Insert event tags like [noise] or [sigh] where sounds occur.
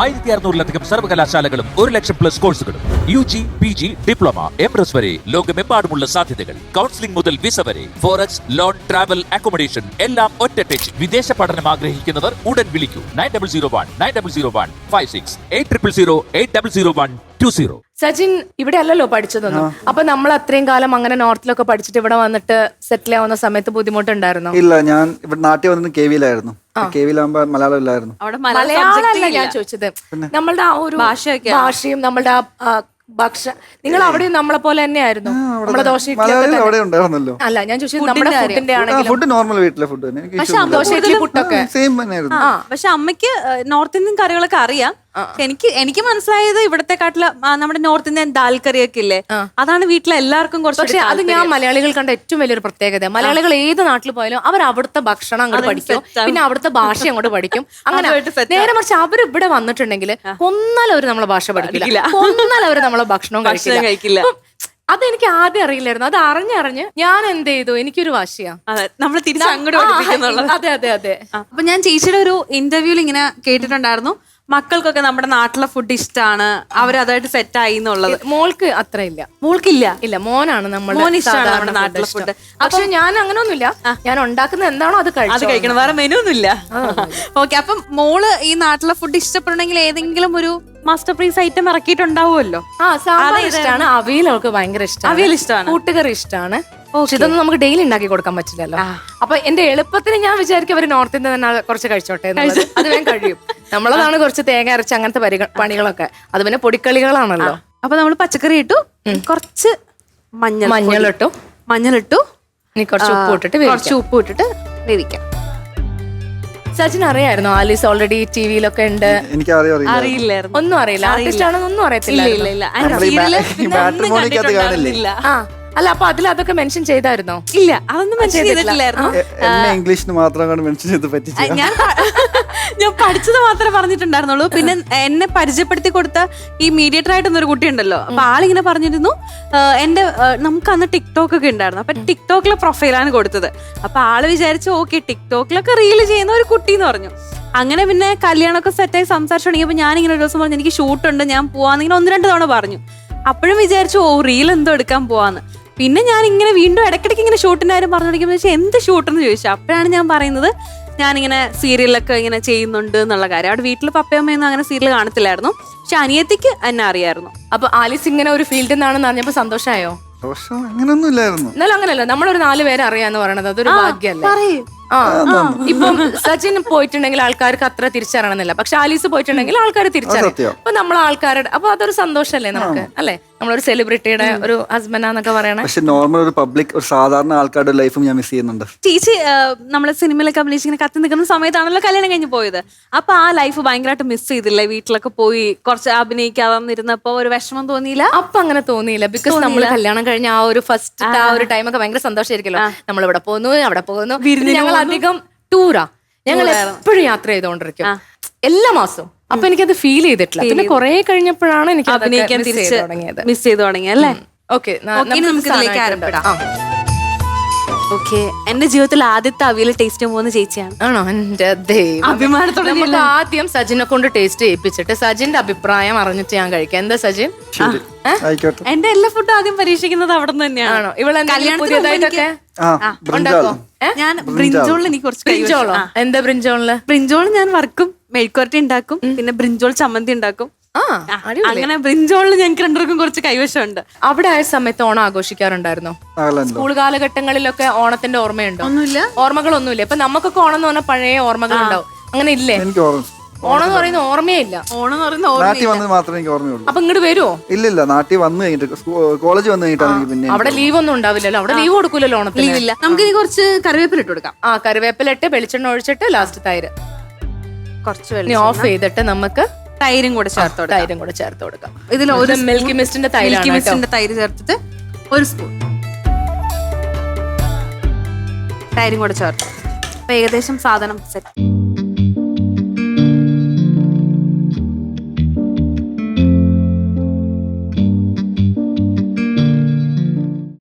ആയിരത്തി അറുന്നൂറിലധികം സർവകലാശാലകളും ഒരു ലക്ഷം പ്ലസ് കോഴ്സുകളും U G P G diploma M S വരെ ലോകമെമ്പാടുമുള്ള സാധ്യതകൾ. കൗൺസിലിംഗ് മുതൽ വിസ വരെ ഫോറക്സ് ലോൺ ട്രാവൽ അക്കോമഡേഷൻ എല്ലാം ഒറ്റ ടച്ച് വിദേശ പഠനം ആഗ്രഹിക്കുന്നവർ ഉടൻ വിളിക്കൂ. Nine double zero one nine double zero one five six eight triple zero eight double zero one two zero. Sajin ഇവിടെ അല്ലല്ലോ പഠിച്ചതൊന്നും. അപ്പൊ നമ്മൾ അത്രയും കാലം അങ്ങനെ നോർത്തിലൊക്കെ പഠിച്ചിട്ട് ഇവിടെ വന്നിട്ട് സെറ്റിൽ ആവുന്ന സമയത്ത് ബുദ്ധിമുട്ടുണ്ടായിരുന്നു? ഇല്ല ഞാൻ ഇവിടെ നാട്ടിൽ വന്നത് കെ വിയിലായിരുന്നു കെ മലയാളം ഇല്ലായിരുന്നു അവിടെ മലയാളമല്ല ഞാൻ ചോദിച്ചത്. നമ്മളുടെ ആ ഒരു ഭാഷയൊക്കെ. ഭാഷയും നമ്മളുടെ ആ ഭക്ഷ നിങ്ങൾ അവിടെയും നമ്മളെ പോലെ തന്നെയായിരുന്നു. നമ്മളെ ദോശ. അവിടെ ഉണ്ടായിരുന്നല്ലോ. അല്ല ഞാൻ ചോദിച്ചത് നമ്മുടെ ഫുഡിന്റെ ഫുഡ് നോർമൽ വീട്ടിലെ ഫുഡ് തന്നെ. പക്ഷെ എനിക്ക് ദോശ ഇഡ്ഡലി പുട്ടൊക്കെ. സെയിം തന്നെയായിരുന്നു. പക്ഷെ അമ്മയ്ക്ക് നോർത്ത് ഇന്ത്യൻ കറികളൊക്കെ അറിയാം. എനിക്ക് എനിക്ക് മനസ്സിലായത് ഇവിടത്തെ കാട്ടിൽ നമ്മുടെ നോർത്ത് ഇന്ത്യൻ ദാൽ കറിയൊക്കെ ഇല്ലേ? അതാണ് വീട്ടിലെ എല്ലാവർക്കും പക്ഷെ പക്ഷേ അത് ഞാൻ മലയാളികൾ കണ്ട ഏറ്റവും വലിയൊരു പ്രത്യേകത. മലയാളികൾ ഏത് നാട്ടിൽ പോയാലും അവർ അവിടുത്തെ ഭക്ഷണം അങ്ങോട്ട് പഠിക്കും. പിന്നെ അവിടുത്തെ ഭാഷ അങ്ങോട്ട് പഠിക്കും. [laughs] അങ്ങനെ നേരെ മറിച്ച് അവർ ഇവിടെ വന്നിട്ടുണ്ടെങ്കിൽ കൊന്നാൽ അവർ നമ്മളെ ഭാഷ പഠിക്കില്ല. കൊന്നാൽ അവർ നമ്മളെ ഭക്ഷണം [laughs] കഴിക്കില്ല. അതെനിക്ക് ആദ്യം അറിയില്ലായിരുന്നു. അത് അറിഞ്ഞറിഞ്ഞ് ഞാൻ എന്ത് ചെയ്തു? എനിക്കൊരു വാശിയാ. അതെ നമ്മൾ അതെ അതെ അതെ. അപ്പൊ ഞാൻ ചേച്ചിയുടെ ഒരു ഇന്റർവ്യൂവിൽ ഇങ്ങനെ കേട്ടിട്ടുണ്ടായിരുന്നു. മക്കൾക്കൊക്കെ നമ്മുടെ നാട്ടിലെ ഫുഡ് ഇഷ്ടമാണ് അവരതായിട്ട് സെറ്റ് ആയി എന്നുള്ളത്. മോൾക്ക് അത്ര ഇല്ല മോൾക്കില്ല? ഇല്ല മോനാണ് നമ്മുടെ മോൻ ഇഷ്ടമാണ് നമ്മുടെ നാട്ടിലെ food. പക്ഷെ ഞാൻ അങ്ങനൊന്നുമില്ല. ഞാൻ ഉണ്ടാക്കുന്ന എന്താണോ അത് അത് കഴിക്കണം വേറെ മെനു ഒന്നുമില്ല. ഓക്കെ അപ്പം മോൾ ഈ നാട്ടിലെ ഫുഡ് ഇഷ്ടപ്പെടണമെങ്കിൽ ഏതെങ്കിലും ഒരു മാസ്റ്റർ പീസ് ഐറ്റം ഇറക്കിയിട്ടുണ്ടാവുമല്ലോ? ആ സാമ്പാർ ഇഷ്ടമാണ് അവിയൽ അവൾക്ക് ഭയങ്കര ഇഷ്ടമാണ് അവിയൽ ഇഷ്ടമാണ് കൂട്ടുകറി ഇഷ്ടമാണ് പക്ഷെ ഇതൊന്നും നമുക്ക് ഡെയിലി ഉണ്ടാക്കി കൊടുക്കാൻ പറ്റില്ലല്ലോ. അപ്പൊ എന്റെ എളുപ്പത്തിന് ഞാൻ വിചാരിക്കും അവർ നോർത്ത് ഇന്ത്യ തന്നെ കുറച്ച് കഴിച്ചോട്ടെ എന്നുള്ളത്. അത് വേഗം കഴിയും. നമ്മളതാണ് കുറച്ച് തേങ്ങ അരച്ച് അങ്ങനത്തെ പണികളൊക്കെ. അത് പിന്നെ പൊടിക്കളികളാണല്ലോ. അപ്പൊ നമ്മൾ പച്ചക്കറി ഇട്ടു കുറച്ച് മഞ്ഞൾ മഞ്ഞളിട്ടു. മഞ്ഞളിട്ടു. ഇനി കുറച്ച് ഉപ്പ് ഇട്ടിട്ട് കുറച്ച് ഉപ്പ് ഇട്ടിട്ട് വേവിക്കാം. സച്ചിൻ അറിയായിരുന്നു? ആലീസ് ഓൾറെഡി ടി വിയിലൊക്കെ ഉണ്ട്. എനിക്ക് അറിയാം അറിയില്ല അറിയില്ലായിരുന്നു. ഒന്നും അറിയില്ല. ആർട്ടിസ്റ്റ് ആണെന്നൊന്നും അറിയത്തില്ല അല്ല അപ്പൊ അതിൽ അതൊക്കെ മെൻഷൻ ചെയ്തായിരുന്നോ? ഇല്ല അതൊന്നും മെൻഷൻ ചെയ്തിട്ടില്ലായിരുന്നു. എന്നെ ഇംഗ്ലീഷിന് മാത്രം മെൻഷൻ ചെയ്ത് ഞാൻ [laughs] ഞാൻ പഠിച്ചത് മാത്രമേ പറഞ്ഞിട്ടുണ്ടായിരുന്നുള്ളൂ. പിന്നെ എന്നെ പരിചയപ്പെടുത്തി കൊടുത്ത ഈ മീഡിയേറ്റർ ആയിട്ടൊന്നൊരു കുട്ടി ഉണ്ടല്ലോ അപ്പൊ ആളിങ്ങനെ പറഞ്ഞിരുന്നു എന്റെ നമുക്ക് അന്ന് ടിക്ടോക്ക് ഒക്കെ ഉണ്ടായിരുന്നു. അപ്പൊ ടിക്ടോക്കിലെ പ്രൊഫൈലാണ് കൊടുത്തത്. അപ്പൊ ആൾ വിചാരിച്ചു ഓക്കെ ടിക്ടോക്കിലൊക്കെ റീൽ ചെയ്യുന്ന ഒരു കുട്ടി എന്ന് പറഞ്ഞു. അങ്ങനെ പിന്നെ കല്യാണമൊക്കെ സെറ്റായി സംസാരിച്ചു തുടങ്ങിയപ്പോൾ ഞാനിങ്ങനെ ഒരു ദിവസം പറഞ്ഞു എനിക്ക് ഷൂട്ടുണ്ട് ഞാൻ പോവാന്നിങ്ങനെ ഒന്ന് രണ്ട് തവണ പറഞ്ഞു. അപ്പോഴും വിചാരിച്ചു ഓ റീൽ എന്തോ എടുക്കാൻ പോവാന്ന്. പിന്നെ ഞാൻ ഇങ്ങനെ വീണ്ടും ഇടയ്ക്കിടയ്ക്ക് ഇങ്ങനെ ഷൂട്ടിന്റെ കാര്യം പറഞ്ഞു തുടങ്ങിയപ്പോൾ വെച്ചാൽ എന്ത് ഷൂട്ടെന്ന് ചോദിച്ചു അപ്പോഴാണ് ഞാൻ പറയുന്നത് ഞാനിങ്ങനെ സീരിയലൊക്കെ ഇങ്ങനെ ചെയ്യുന്നുണ്ട് എന്നുള്ള കാര്യം. അവിടെ വീട്ടിൽ പപ്പയമ്മയൊന്നും അങ്ങനെ സീരിയൽ കാണത്തില്ലായിരുന്നു. പക്ഷെ അനിയത്തിക്ക് എന്നെ അറിയായിരുന്നു. അപ്പൊ ആലീസ് ഇങ്ങനെ ഒരു ഫീൽഡിൽ നിന്നാണെന്ന് അറിഞ്ഞപ്പോ സന്തോഷമായോ ദോഷം അങ്ങനൊന്നും ഇല്ലായിരുന്നു എന്നാലും അങ്ങനെയല്ല. നമ്മളൊരു നാല് പേരെ അറിയാന്ന് പറയണത് അതൊരു ഭാഗ്യല്ലേ പറയൂ. ആ ഇപ്പം സച്ചിൻ പോയിട്ടുണ്ടെങ്കിൽ ആൾക്കാർക്ക് അത്ര തിരിച്ചറിയണമെന്നില്ല. പക്ഷെ ആലീസ് പോയിട്ടുണ്ടെങ്കിൽ ആൾക്കാർ തിരിച്ചറിയും സത്യം. അപ്പൊ നമ്മൾ ആൾക്കാരുടെ അപ്പൊ അതൊരു സന്തോഷല്ലേ നമുക്ക്? അല്ലെ? നമ്മളൊരു സെലിബ്രിറ്റിയുടെ ഒരു ഹസ്ബൻഡാന്നൊക്കെ പറയണേ. പക്ഷെ നോർമൽ ഒരു പബ്ലിക് ഒരു സാധാരണ ആൾക്കാരുടെ ലൈഫും ഞാൻ മിസ് ചെയ്യുന്നുണ്ട്. ചേച്ചി നമ്മൾ സിനിമയിലൊക്കെ അഭിനയിച്ച് ഇങ്ങനെ കത്തി നിൽക്കുന്ന സമയത്താണല്ലോ കല്യാണം കഴിഞ്ഞ് പോയത്. അപ്പൊ ആ ലൈഫ് ഭയങ്കരമായിട്ട് മിസ് ചെയ്തില്ലേ? വീട്ടിലൊക്കെ പോയി കുറച്ച് അഭിനയിക്കാതെ ഇരുന്നപ്പോ ഒരു വിഷമം തോന്നിയില്ല? അപ്പൊ അങ്ങനെ തോന്നിയില്ല. ബിക്കോസ് നമ്മൾ കല്യാണം കഴിഞ്ഞ ആ ഒരു ഫസ്റ്റ് ആ. ഒരു ടൈം ഒക്കെ ഭയങ്കര സന്തോഷമായിരിക്കല്ലോ നമ്മൾ ഇവിടെ പോകുന്നു അവിടെ പോകുന്നു ഞങ്ങൾ അധികം ടൂറാ ഞങ്ങൾ എപ്പോഴും യാത്ര ചെയ്തുകൊണ്ടിരിക്കും. എല്ലാ മാസവും. അപ്പൊ എനിക്കത് ഫീൽ ചെയ്തിട്ടില്ല. പിന്നെ കുറെ കഴിഞ്ഞപ്പോഴാണ് എനിക്ക് അഭിനയിക്കാൻ തിരിച്ച് തുടങ്ങിയത്. മിസ് ചെയ്ത് തുടങ്ങിയത് അല്ലേ? ഓക്കെ നമുക്ക് ഇതിലേക്ക് ആരംഭിടാം. ഓക്കെ എന്റെ ജീവിതത്തിൽ ആദ്യത്തെ അവിയൽ ടേസ്റ്റ് പോകുന്ന ചേച്ചിയാണ്. ആണോ? എന്റെ ദൈവം അഭിമാനത്തോടെ നമുക്ക് ആദ്യം സജിനെ കൊണ്ട് ടേസ്റ്റ് ചെയ്യിപ്പിച്ചിട്ട് സജിന്റെ അഭിപ്രായം അറിഞ്ഞിട്ട് ഞാൻ കഴിക്കാം. എന്താ സജിൻ? ആയിക്കോട്ടെ. എന്റെ എല്ലാ ഫുഡും ആദ്യം പരീക്ഷിക്കുന്നത് അവിടെ നിന്ന് തന്നെയാണോ ഇവളെ പുതിയതായിട്ടൊക്കെ? ഞാൻ ബ്രിഞ്ചോളിൽ എനിക്ക് കുറച്ച് ബ്രിഞ്ചോളോ. എന്താ ബ്രിഞ്ചോളിൽ ബ്രിഞ്ചോൾ ഞാൻ വറക്കും. മെഴുക്കുവരട്ടി ഉണ്ടാക്കും പിന്നെ ബ്രിഞ്ചോൾ ചമ്മന്തി ഉണ്ടാക്കും. അങ്ങനെ ബ്രിഞ്ചോളിൽ ഞങ്ങൾക്ക് രണ്ടുപേർക്കും കുറച്ച് കൈവശമുണ്ട്. അവിടെ ആയ സമയത്ത് ഓണം ആഘോഷിക്കാറുണ്ടായിരുന്നോ? സ്കൂൾ കാലഘട്ടങ്ങളിലൊക്കെ ഓണത്തിന്റെ ഓർമ്മയുണ്ടോ? ഒന്നുമില്ല. ഓർമ്മകളൊന്നുമില്ല. ഇപ്പൊ നമുക്കൊക്കെ ഓണം എന്ന് പറഞ്ഞാൽ പഴയ ഓർമ്മകൾ ഉണ്ടാവും അങ്ങനെ ഇല്ലേ? എനിക്ക് ഓർമ്മ ഓണം എന്ന് പറയുന്ന ഓർമ്മയില്ല. ഓണം എന്ന് പറയുന്ന ഓർമ്മ നാട്ടിൽ വന്നത് മാത്രമേ എനിക്ക് ഓർമ്മയുള്ളൂ. അപ്പൊ ഇങ്ങോട്ട് വരുമോ ഇല്ലില്ല ഇല്ല നാട്ടിൽ വന്നു കഴിഞ്ഞിട്ട് കോളേജ് വന്നു കഴിഞ്ഞിട്ടാണ് എനിക്ക് പിന്നെ അവിടെ ലീവ് ഒന്നും ഉണ്ടാവില്ലല്ലോ? അവിടെ ലീവ് കൊടുക്കൂലല്ലോ ഓണത്തിന്? ഇല്ല. നമുക്ക് ഇനി കുറച്ച് കറിവേപ്പില ഇട്ട് കൊടുക്കാം. ആ കറിവേപ്പില ഇട്ട് വെളിച്ചെണ്ണ ഒഴിച്ചിട്ട് ലാസ്റ്റ് തൈര്. കുറച്ച് ഇനി ഓഫ് ചെയ്തിട്ട് നമുക്ക് തൈരും കൂടെ ചേർത്ത് കൊടുക്കാം. തൈരും കൂടെ ചേർത്ത് കൊടുക്കാം. ഇതിൽ ഒരു മിൽക്കി മിസ്റ്റിന്റെ തൈരാണ് മിൽക്കി കേട്ടോ. മിസ്റ്റിന്റെ തൈര് ചേർത്തിട്ട് ഒരു സ്പൂൺ തൈരും കൂടെ ചേർത്ത് അപ്പൊ ഏകദേശം സാധനം സെറ്റ്